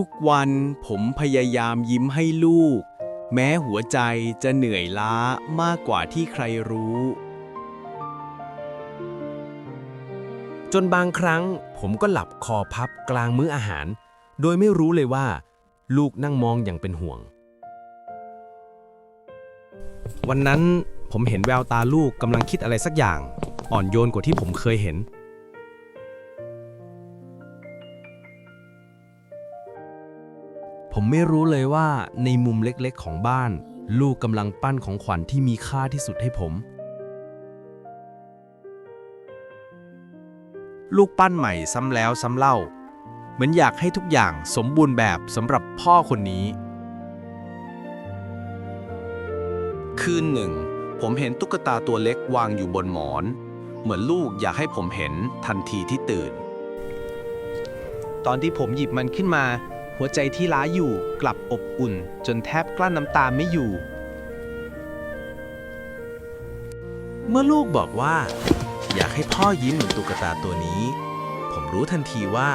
ทุกวันผมพยายามยิ้มให้ลูก แม้หัวใจจะเหนื่อยล้ามากกว่าที่ใครรู้ จนบางครั้งผมก็หลับคอพับกลางมื้ออาหาร โดยไม่รู้เลยว่า ลูกนั่งมองอย่างเป็นห่วง วันนั้นผมเห็นแววตาลูกกำลังคิดอะไรสักอย่าง อ่อนโยนกว่าที่ผมเคยเห็น ผมไม่รู้เลยว่าในมุมเล็กๆของบ้าน ลูกกำลังปั้นของขวัญที่มีค่าที่สุดให้ผม ลูกปั้นใหม่ซ้ำแล้วซ้ำเล่า เหมือนอยากให้ทุกอย่างสมบูรณ์แบบสำหรับพ่อคนนี้ คืนหนึ่ง ผมเห็นตุ๊กตาตัวเล็กวางอยู่บนหมอน เหมือนลูกอยากให้ผมเห็นทันทีที่ตื่น ตอนที่ผมหยิบมันขึ้นมา หัวใจที่ล้าอยู่กลับอบอุ่น จนแทบกลั้นน้ำตาไม่อยู่ เมื่อลูกบอกว่า อยากให้พ่อยิ้มเหมือนตุ๊กตาตัวนี้ ผมรู้ทันทีว่า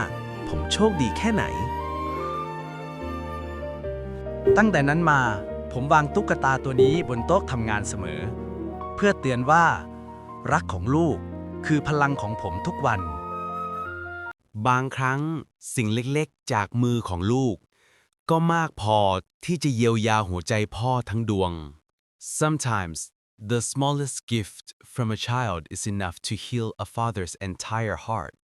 ผมโชคดีแค่ไหน ตั้งแต่นั้นมา ผมวางตุ๊กตาตัวนี้บนโต๊ะทำงานเสมอ เพื่อเตือนว่า รักของลูกคือพลังของผมทุกวัน บางครั้งสิ่งเล็กๆ จากมือของลูก ก็มากพอที่จะเยียวยาหัวใจพ่อทั้งดวง Sometimes the smallest gift from a child is enough to heal a father's entire heart